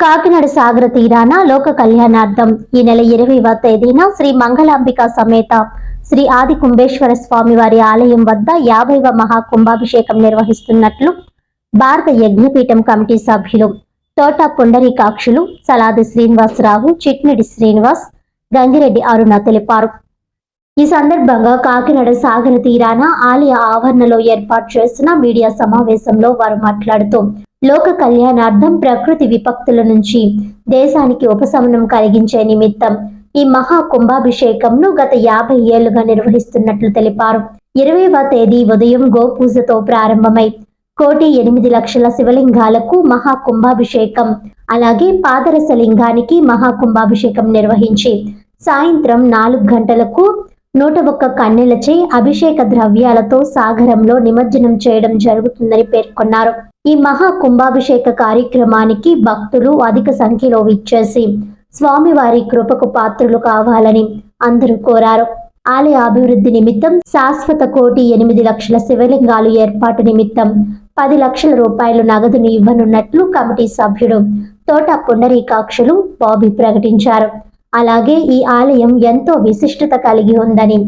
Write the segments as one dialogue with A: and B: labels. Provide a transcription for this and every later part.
A: కాకినాడ సాగర తీరాన లోక కళ్యాణార్థం ఈ నెల ఇరవైవ తేదీన శ్రీ మంగళాంబిక సమేత శ్రీ ఆది కుంభేశ్వర స్వామి వారి ఆలయం వద్ద యాభైవ మహాకుంభాభిషేకం నిర్వహిస్తున్నట్లు భారత యజ్ఞపీఠం కమిటీ సభ్యులు తోట పుండరీకాక్షులు సలాది శ్రీనివాసరావు చిట్నిడి శ్రీనివాస్ గంగిరెడ్డి అరుణ తెలిపారు. ఈ సందర్భంగా కాకినాడ సాగర తీరాన ఆలయ ఆవరణలో ఏర్పాటు చేసిన మీడియా సమావేశంలో వారు మాట్లాడుతూ లోక కళ్యాణార్థం ప్రకృతి విపక్తుల నుంచి దేశానికి ఉపశమనం కలిగించే నిమిత్తం ఈ మహా కుంభాభిషేకంను గత యాభై ఏళ్ళుగా నిర్వహిస్తున్నట్లు తెలిపారు. ఇరవైవ తేదీ ఉదయం గోపూజతో ప్రారంభమై కోటి ఎనిమిది లక్షల శివలింగాలకు మహా కుంభాభిషేకం అలాగే పాదరస లింగానికి మహా కుంభాభిషేకం నిర్వహించి సాయంత్రం నాలుగు గంటలకు నూట ఒక్క కన్నెలచే అభిషేక ద్రవ్యాలతో సాగరంలో నిమజ్జనం చేయడం జరుగుతుందని పేర్కొన్నారు. ఈ మహా కుంభాభిషేక కార్యక్రమానికి భక్తులు అధిక సంఖ్యలో విచ్చేసి స్వామివారి కృపకు పాత్రులు కావాలని అందరూ కోరారు. ఆలయ అభివృద్ధి నిమిత్తం శాశ్వత కోటి ఎనిమిది లక్షల శివలింగాలు ఏర్పాటు నిమిత్తం పది లక్షల రూపాయలు నగదును ఇవ్వనున్నట్లు కమిటీ సభ్యుడు తోట పుండరీకాక్షులు బాబీ ప్రకటించారు. అలాగే ఈ ఆలయం ఎంతో విశిష్టత కలిగి ఉందని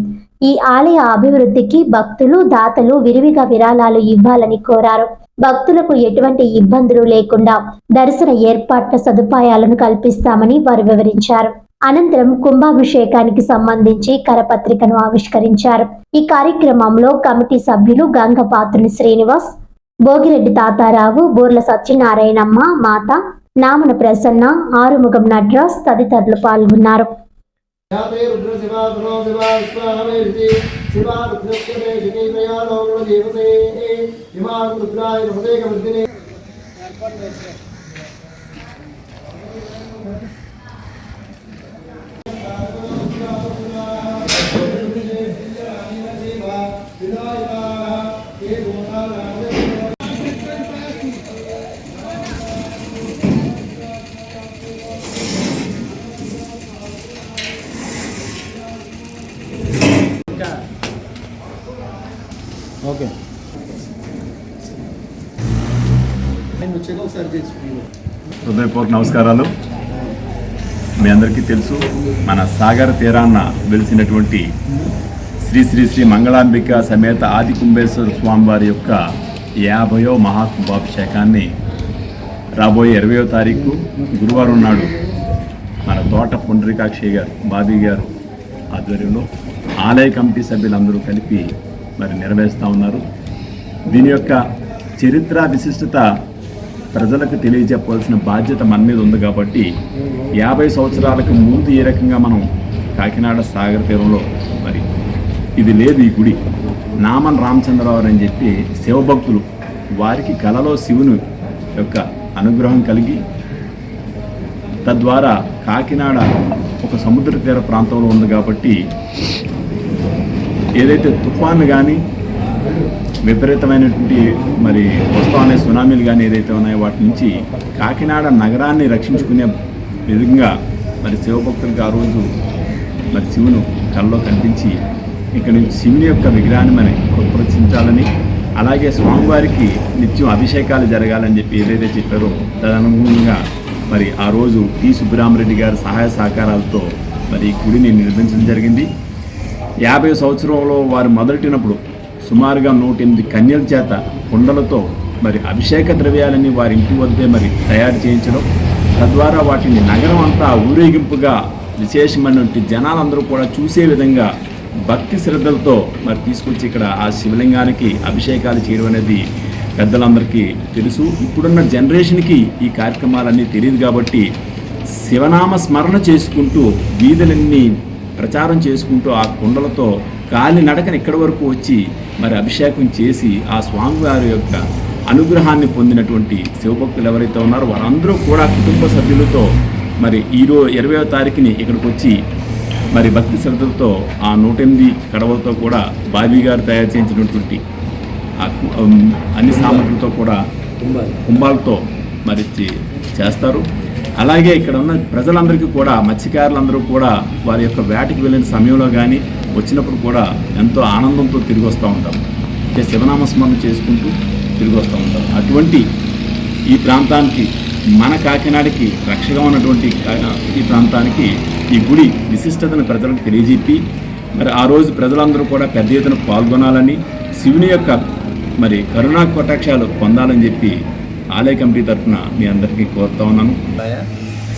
A: ఈ ఆలయ అభివృద్ధికి భక్తులు దాతలు విరివిగా విరాళాలు ఇవ్వాలని కోరారు. భక్తులకు ఎటువంటి ఇబ్బందులు లేకుండా దర్శన ఏర్పాట్ల సదుపాయాలను కల్పిస్తామని వారు వివరించారు. అనంతరం కుంభాభిషేకానికి సంబంధించి కరపత్రికను ఆవిష్కరించారు. ఈ కార్యక్రమంలో కమిటీ సభ్యులు గంగపాత్రుని శ్రీనివాస్ భోగిరెడ్డి తాతారావు బూర్ల సత్యనారాయణమ్మ మాత నామన ప్రసన్న ఆరుముఖం నట్రాస్ తదితరులు పాల్గొన్నారు.
B: యాతే రుద్ర శివా గుణో శివా స్వాహమేరితి శివా రుద్రస్యమే శిఖీ ప్రయాణో గుణ జీవసే ఇమా రుద్రాయ హృదయ వృద్ధిని ఓకే.
C: హృదయపూర్వక నమస్కారాలు. మీ అందరికీ తెలుసు మన సాగర్ తీరాన్న వెలిసినటువంటి శ్రీ శ్రీ శ్రీ మంగళాంబిక సమేత ఆది కుంభేశ్వర స్వామివారి యొక్క యాభయో మహాకుంభాభిషేకాన్ని రాబోయే ఇరవయో తారీఖు గురువారం నాడు మన తోట పుండరీకాక్షి గారు బాబీ గారు ఆధ్వర్యంలో ఆలయ కమిటీ సభ్యులందరూ కలిపి మరి నెరవేరుస్తూ ఉన్నారు. దీని యొక్క చరిత్ర విశిష్టత ప్రజలకు తెలియజెప్పవలసిన బాధ్యత మన మీద ఉంది కాబట్టి యాభై సంవత్సరాలకు ముందు ఏ రకంగా మనం కాకినాడ సాగర తీరంలో మరి ఇది లేదు ఈ గుడి. నామన్ రామచంద్రరావు అని చెప్పి శివభక్తులు వారికి కలలో శివుని యొక్క అనుగ్రహం కలిగి తద్వారా కాకినాడ ఒక సముద్ర తీర ప్రాంతంలో ఉంది కాబట్టి ఏదైతే తుఫాను కానీ విపరీతమైనటువంటి మరి వస్తానే సునామీలు కానీ ఏదైతే ఉన్నాయో వాటి నుంచి కాకినాడ నగరాన్ని రక్షించుకునే విధంగా మరి శివభక్తులకు ఆ రోజు మరి శివును కళ్ళలో కనిపించి ఇక్కడ నుంచి శివుని యొక్క విగ్రహాన్ని మనం ప్రోత్సహించాలని అలాగే స్వామివారికి నిత్యం అభిషేకాలు జరగాలని చెప్పి ఏదైతే చెప్పారో తదనుగుణంగా మరి ఆ రోజు టి సుబ్బరామరెడ్డి గారి సహాయ సహకారాలతో మరి ఈ గుడిని నిర్మించడం జరిగింది. యాభై సంవత్సరంలో వారు మొదలెట్టినప్పుడు సుమారుగా నూట ఎనిమిది కన్యల చేత కుండలతో మరి అభిషేక ద్రవ్యాలని వారి ఇంటి వద్దే మరి తయారు చేయించడం తద్వారా వాటిని నగరం అంతా ఊరేగింపుగా విశేషమైనటువంటి జనాలందరూ కూడా చూసే విధంగా భక్తి శ్రద్ధలతో మరి తీసుకొచ్చి ఇక్కడ ఆ శివలింగానికి అభిషేకాలు చేయడం అనేది పెద్దలందరికీ తెలుసు. ఇప్పుడున్న జనరేషన్కి ఈ కార్యక్రమాలన్నీ తెలియదు కాబట్టి శివనామ స్మరణ చేసుకుంటూ వీధులన్నీ ప్రచారం చేసుకుంటూ ఆ కుండలతో కాలి నడకన ఇక్కడి వరకు వచ్చి మరి అభిషేకం చేసి ఆ స్వామివారి యొక్క అనుగ్రహాన్ని పొందినటువంటి శివభక్తులు ఎవరైతే ఉన్నారో వారందరూ కూడా కుటుంబ సభ్యులతో మరి ఈరో ఇరవయో తారీఖుని ఇక్కడికి వచ్చి మరి భక్తి శ్రద్ధలతో ఆ నూట ఎనిమిది కడవలతో కూడా బాబీ గారు తయారు చేయించినటువంటి అన్ని సామగ్రితో కూడా కుంభాలతో మరి చేస్తారు. అలాగే ఇక్కడ ఉన్న ప్రజలందరికీ కూడా మత్స్యకారులందరూ కూడా వారి యొక్క వేటకి వెళ్ళిన సమయంలో కానీ వచ్చినప్పుడు కూడా ఎంతో ఆనందంతో తిరిగి వస్తూ ఉంటారు అంటే శివనామ స్మరణ చేసుకుంటూ తిరిగి వస్తూ ఉంటారు అటువంటి ఈ ప్రాంతానికి మన కాకినాడకి రక్షగా ఉన్నటువంటి ఈ ప్రాంతానికి ఈ గుడి విశిష్టతను ప్రజలకు తెలియజెప్పి మరి ఆ రోజు ప్రజలందరూ కూడా పెద్ద ఎత్తున పాల్గొనాలని శివుని యొక్క మరి కరుణా కటాక్షాలు పొందాలని చెప్పి ఆలయ కమిటీ తరఫున మీ అందరికీ కోరుతా ఉన్నాను.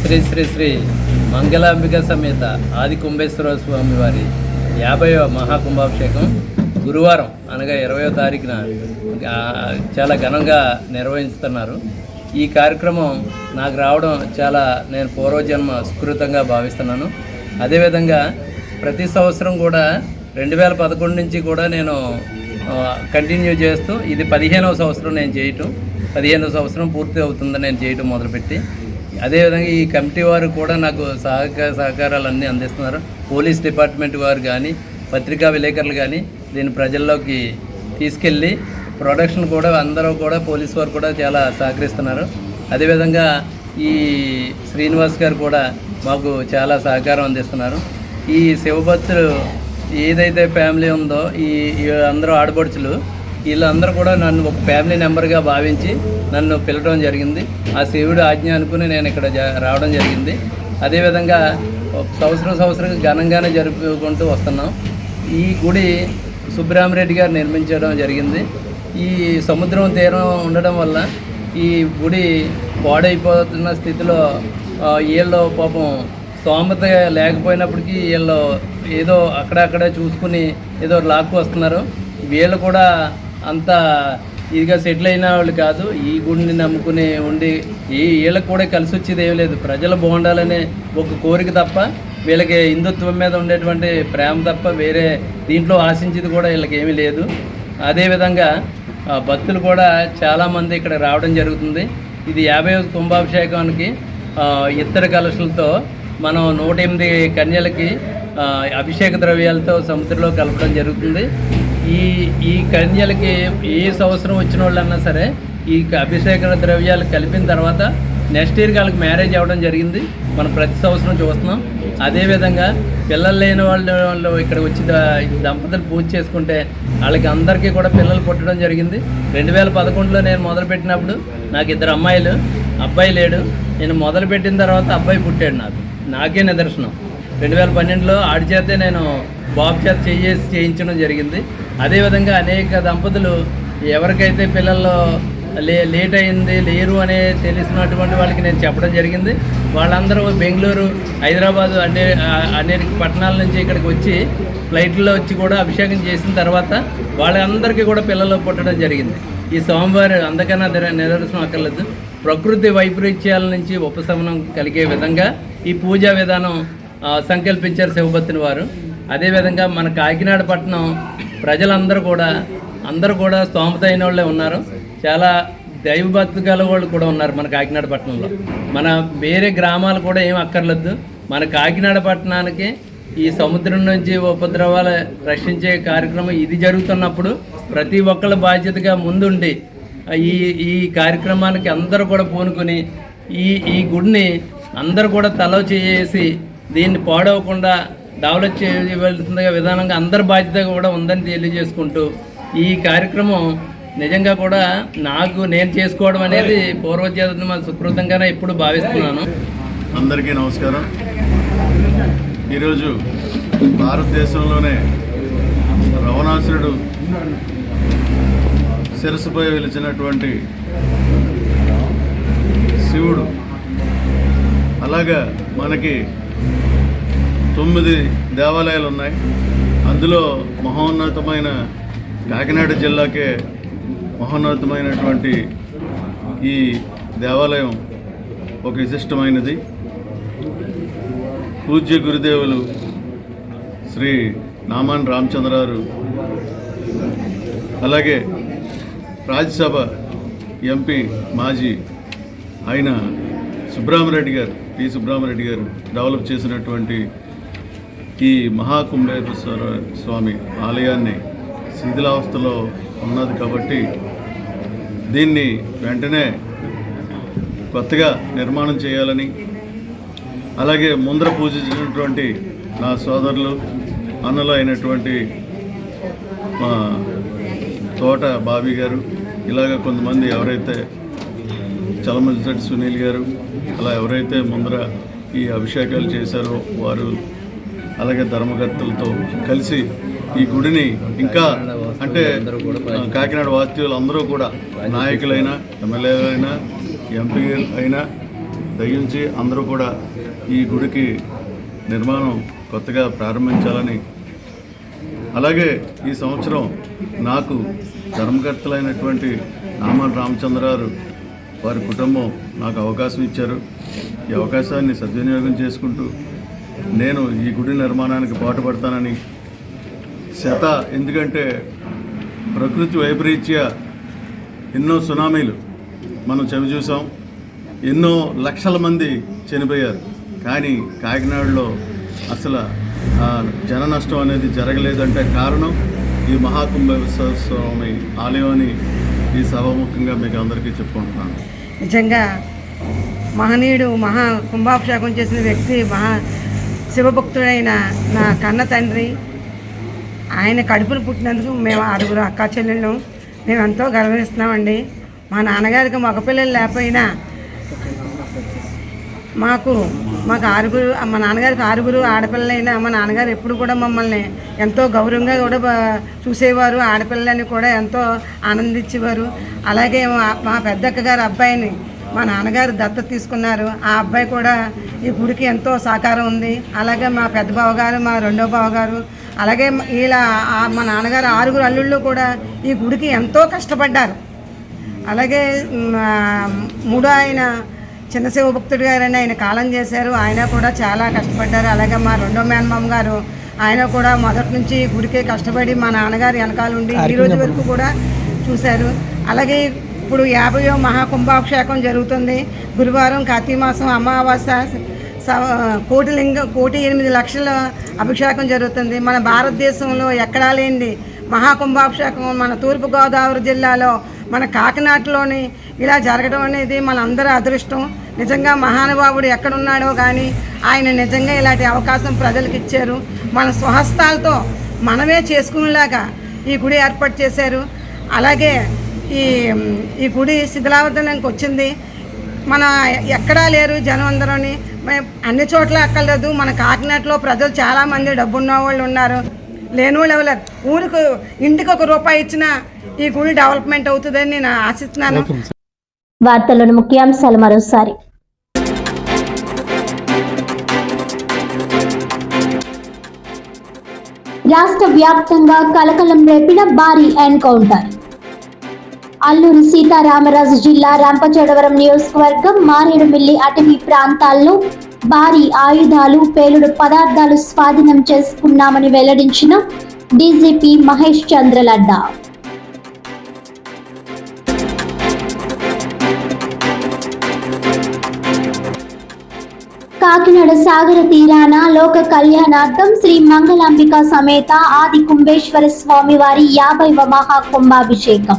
D: శ్రీ శ్రీ శ్రీ మంగళాంబిక సమేత ఆది కుంభేశ్వర స్వామి వారి యాభైవ మహాకుంభాభిషేకం గురువారం అనగా ఇరవయో తారీఖున చాలా ఘనంగా నిర్వహిస్తున్నారు. ఈ కార్యక్రమం నాకు రావడం చాలా నేను పూర్వజన్మ సుకృతంగా భావిస్తున్నాను. అదేవిధంగా ప్రతి సంవత్సరం కూడా రెండు వేల పదకొండు నుంచి కూడా నేను కంటిన్యూ చేస్తూ ఇది పదిహేనవ సంవత్సరం నేను చేయటం. పదిహేను సంవత్సరం పూర్తి అవుతుందని నేను చేయటం మొదలుపెట్టి అదేవిధంగా ఈ కమిటీ వారు కూడా నాకు సహకార సహకారాలు అన్నీ అందిస్తున్నారు. పోలీస్ డిపార్ట్మెంట్ వారు కానీ పత్రికా విలేకరులు కానీ దీన్ని ప్రజల్లోకి తీసుకెళ్ళి ప్రొడక్షన్ కూడా అందరూ కూడా పోలీస్ వారు కూడా చాలా సహకరిస్తున్నారు. అదేవిధంగా ఈ శ్రీనివాస్ గారు కూడా మాకు చాలా సహకారం అందిస్తున్నారు. ఈ శివభక్తులు ఏదైతే ఫ్యామిలీ ఉందో ఈ ఈ అందరూ ఆడపడుచులు వీళ్ళందరూ కూడా నన్ను ఒక ఫ్యామిలీ మెంబర్గా భావించి నన్ను పిలవడం జరిగింది. ఆ శివుడు ఆజ్ఞ అనుకుని నేను ఇక్కడ రావడం జరిగింది. అదేవిధంగా సంవత్సరం సంవత్సరం ఘనంగానే జరుపుకుంటూ వస్తున్నాం. ఈ గుడి సుబ్బరామరెడ్డి గారు నిర్మించడం జరిగింది. ఈ సముద్రం తీరం ఉండడం వల్ల ఈ గుడి పాడైపోతున్న స్థితిలో వీళ్ళు పాపం స్తోమత లేకపోయినప్పటికీ వీళ్ళు ఏదో అక్కడక్కడ చూసుకుని ఏదో లాక్కు వస్తున్నారు. వీళ్ళు కూడా అంత ఇదిగా సెటిల్ అయిన వాళ్ళు కాదు ఈ గుడిని నమ్ముకుని ఉండి ఈ వీళ్ళకి కూడా కలిసి వచ్చేది ఏమీ లేదు. ప్రజలు బాగుండాలనే ఒక కోరిక తప్ప వీళ్ళకి హిందుత్వం మీద ఉండేటువంటి ప్రేమ తప్ప వేరే దీంట్లో ఆశించేది కూడా వీళ్ళకి ఏమీ లేదు. అదేవిధంగా భక్తులు కూడా చాలామంది ఇక్కడ రావడం జరుగుతుంది. ఇది యాభై కుంభాభిషేకానికి ఇతర ఇత్తడి కలశలతో మనం నూట ఎనిమిది కన్యలకి అభిషేక ద్రవ్యాలతో సముద్రంలో కలపడం జరుగుతుంది. ఈ ఈ కన్యలకి ఏ సంవత్సరం వచ్చిన వాళ్ళన్నా సరే ఈ అభిషేక ద్రవ్యాలు కలిపిన తర్వాత నెక్స్ట్ ఇయర్కి వాళ్ళకి మ్యారేజ్ అవ్వడం జరిగింది. మనం ప్రతి సంవత్సరం చూస్తున్నాం. అదేవిధంగా పిల్లలు లేని వాళ్ళు వాళ్ళు ఇక్కడ వచ్చి దంపతులు పూజ చేసుకుంటే వాళ్ళకి అందరికీ కూడా పిల్లలు పుట్టడం జరిగింది. రెండు వేల పదకొండులో నేను మొదలుపెట్టినప్పుడు నాకు ఇద్దరు అమ్మాయిలు అబ్బాయి లేడు. నేను మొదలుపెట్టిన తర్వాత అబ్బాయి పుట్టాడు నాకు. నాకే నిదర్శనం. రెండు వేల పన్నెండులో ఆడి చేతే నేను బాబు చేసి చేయించడం జరిగింది. అదేవిధంగా అనేక దంపతులు ఎవరికైతే పిల్లల్లో లే లేట్ అయింది లేరు అనే తెలిసినటువంటి వాళ్ళకి నేను చెప్పడం జరిగింది. వాళ్ళందరూ బెంగళూరు హైదరాబాదు అనే అనేక పట్టణాల నుంచి ఇక్కడికి వచ్చి ఫ్లైట్లో వచ్చి కూడా అభిషేకం చేసిన తర్వాత వాళ్ళందరికీ కూడా పిల్లలు పుట్టడం జరిగింది. ఈ సోమవారం అందకన్నా నిదర్శనం అక్కర్లేదు. ప్రకృతి వైపరీత్యాల నుంచి ఉపశమనం కలిగే విధంగా ఈ పూజా విధానం సంకల్పించారు శివభక్తుని వారు. అదేవిధంగా మన కాకినాడ పట్టణం ప్రజలందరూ కూడా అందరూ కూడా స్తోమత అయిన వాళ్ళే ఉన్నారు. చాలా దైవభక్తి గల వాళ్ళు కూడా ఉన్నారు మన కాకినాడ పట్టణంలో. మన వేరే గ్రామాలు కూడా ఏం అక్కర్లేదు. మన కాకినాడ పట్టణానికి ఈ సముద్రం నుంచి ఉపద్రవాలు రక్షించే కార్యక్రమం ఇది జరుగుతున్నప్పుడు ప్రతి ఒక్కళ్ళ బాధ్యతగా ముందుండి ఈ ఈ కార్యక్రమానికి అందరూ కూడా పూనుకొని ఈ ఈ గుడిని అందరూ కూడా తలో చేసి దీన్ని పాడవకుండా డెవలప్ చేయవలసిన విధానంగా అందరి బాధ్యత కూడా ఉందని తెలియజేసుకుంటూ ఈ కార్యక్రమం నిజంగా కూడా నాకు నేను చేసుకోవడం అనేది పూర్వజన్మ సుకృతంగానే ఇప్పుడు భావిస్తున్నాను.
E: అందరికీ నమస్కారం. ఈరోజు భారతదేశంలోనే రవణాసురుడు శిరసుపై వెలిచినటువంటి శివుడు. అలాగా మనకి తొమ్మిది దేవాలయాలు ఉన్నాయి అందులో మహోన్నతమైన కాకినాడ జిల్లాకే మహోన్నతమైనటువంటి ఈ దేవాలయం ఒక విశిష్టమైనది. పూజ్య గురుదేవులు శ్రీ నామాన్ రామచంద్రారు అలాగే రాజ్యసభ ఎంపీ మాజీ ఆయన సుబ్రహ్మరెడ్డి గారు టి సుబ్రహ్మరెడ్డి గారు డెవలప్ చేసినటువంటి ఈ మహాకుంభేశ్వర స్వామి ఆలయాన్ని శిథిలావస్థలో ఉన్నది కాబట్టి దీన్ని వెంటనే కొత్తగా నిర్మాణం చేయాలని అలాగే ముందర పూజించినటువంటి నా సోదరులు అన్నలు అయినటువంటి మా తోట బాబీ గారు ఇలాగ కొంతమంది ఎవరైతే చలమతిశెట్టి సునీల్ గారు అలా ఎవరైతే ముందర ఈ అభిషేకాలు చేశారో వారు అలాగే ధర్మకర్తలతో కలిసి ఈ గుడిని ఇంకా అంటే కాకినాడ వాస్తవ్యులు అందరూ కూడా నాయకులైనా ఎమ్మెల్యేలైనా ఎంపీ అయినా దయించి అందరూ కూడా ఈ గుడికి నిర్మాణం కొత్తగా ప్రారంభించాలని. అలాగే ఈ సంవత్సరం నాకు ధర్మకర్తలైనటువంటి నామన్ రామచంద్రారు వారి కుటుంబం నాకు అవకాశం ఇచ్చారు. ఈ అవకాశాన్ని సద్వినియోగం చేసుకుంటూ నేను ఈ గుడి నిర్మాణానికి పాటుపడతానని శత ఎందుకంటే ప్రకృతి వైపరీత్యా ఎన్నో సునామీలు మనం చవి చూసాం. ఎన్నో లక్షల మంది చనిపోయారు. కానీ కాకినాడలో అసలు జన నష్టం అనేది జరగలేదంటే కారణం ఈ మహాకుంభేశ్వర స్వామి ఆలయం అని ఈ సభాముఖంగా మీకు అందరికీ చెప్పుకుంటున్నాను.
F: నిజంగా మహనీయుడు మహా కుంభాభిషేకం చేసిన వ్యక్తి మహా శివభక్తుడైన నా కన్న తండ్రి ఆయన కడుపును పుట్టినందుకు మేము ఆరుగురు అక్క చెల్లెళ్ళం. మేము ఎంతో గర్వహిస్తున్నామండి మా నాన్నగారికి మగపిల్లలు లేకపోయినా మాకు మాకు ఆరుగురు మా నాన్నగారికి ఆరుగురు ఆడపిల్లలైనా మా నాన్నగారు ఎప్పుడు కూడా మమ్మల్ని ఎంతో గౌరవంగా కూడా చూసేవారు. ఆడపిల్లలని కూడా ఎంతో ఆనందించేవారు. అలాగే మా- మా పెద్దక్క గారు అబ్బాయిని మా నాన్నగారు దత్తత తీసుకున్నారు. ఆ అబ్బాయి కూడా ఈ గుడికి ఎంతో సహకారం ఉంది. అలాగే మా పెద్ద బావగారు మా రెండో బావగారు అలాగే ఇలా మా నాన్నగారు ఆరుగురు అల్లుళ్ళు కూడా ఈ గుడికి ఎంతో కష్టపడ్డారు. అలాగే మూడో ఆయన చిన్న శివభక్తుడు గారని ఆయన కాలం చేశారు. ఆయన కూడా చాలా కష్టపడ్డారు. అలాగే మా రెండో మేనమామ గారు ఆయన కూడా మొదటి నుంచి గుడికే కష్టపడి మా నాన్నగారు వెనకాల ఉండి ఈ రోజు వరకు కూడా చూశారు. అలాగే ఇప్పుడు యాభయో మహాకుంభాభిషేకం జరుగుతుంది. గురువారం కార్తీమాసం అమావాస్య స- కోటి లింగ కోటి ఎనిమిది లక్షల అభిషేకం జరుగుతుంది. మన భారతదేశంలో ఎక్కడా లేనిది మహాకుంభాభిషేకం మన తూర్పుగోదావరి జిల్లాలో మన కాకినాడలోని ఇలా జరగడం అనేది మనందరి అదృష్టం. నిజంగా మహానుభావుడు ఎక్కడున్నాడో కానీ ఆయన నిజంగా ఇలాంటి అవకాశం ప్రజలకు ఇచ్చారు. మన స్వహస్తాలతో మనమే చేసుకునేలాగా ఈ గుడి ఏర్పాటు చేశారు. అలాగే ఈ ఈ గుడి శిథిలావతలకు వచ్చింది. మన ఎక్కడా లేరు జనం అందరూని అన్ని చోట్ల అక్కర్లేదు. మన కాకినాడలో ప్రజలు చాలామంది డబ్బున్న వాళ్ళు ఉన్నారు. లేని వాళ్ళు ఎవరు. ఊరికి ఇంటికి ఒక రూపాయి ఇచ్చినా ఈ గుడి డెవలప్మెంట్ అవుతుందని నేను ఆశిస్తున్నాను.
A: వార్తల్లోని ముఖ్యాంశాలు మరోసారి. రాష్ట్ర వ్యాప్తంగా కలకలం రేపిన భారీ ఎన్కౌంటర్. అల్లూరి సీతారామరాజు జిల్లా రంపచోడవరం నియోజకవర్గం మారేడుమిల్లి అటవీ ప్రాంతాల్లో భారీ ఆయుధాలు పేలుడు పదార్థాలు స్వాధీనం చేసుకున్నామని వెల్లడించిన డీజీపీ మహేష్ చంద్ర లడ్డా కాకినాడ సాగర తీరాన లోక కళ్యాణార్థం శ్రీ మంగళాంబిక సమేత ఆది కుంభేశ్వర స్వామి వారి యాభైవ మహాకుంభాభిషేకం.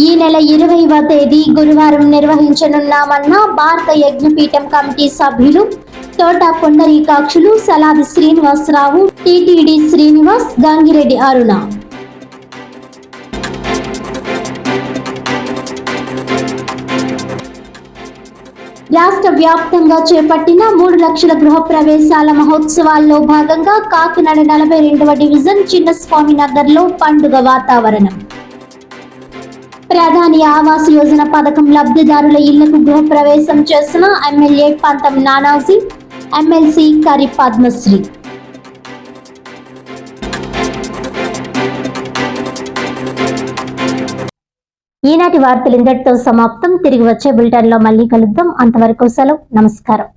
A: ఈ నెల ఇరవైవ తేదీ గురువారం నిర్వహించనున్నామన్న భారత యజ్ఞపీఠం కమిటీ సభ్యులు తోట పుండరీకాక్షులు సలాది శ్రీనివాసరావు టిటిడి శ్రీనివాస్ గంగిరెడ్డి అరుణ. రాష్ట్ర వ్యాప్తంగా చేపట్టిన మూడు లక్షల గృహ ప్రవేశాల మహోత్సవాల్లో భాగంగా కాకినాడ నలభై రెండవ డివిజన్ చిన్నస్వామి నగర్లో పండుగ వాతావరణం. ప్రధాని ఆవాస్ యోజన పథకం లబ్ధిదారుల ఇళ్ళకు గృహప్రవేశం చేసిన ఎమ్మెల్యే పంతం నానాజీ ఎమ్మెల్సీ కరి పద్మశ్రీ. ఈనాటి వార్తలు ఇంతటితో సమాప్తం. తిరిగి వచ్చే బులెటిన్లో మళ్ళీ కలుద్దాం. అంతవరకు సెలవు. నమస్కారం.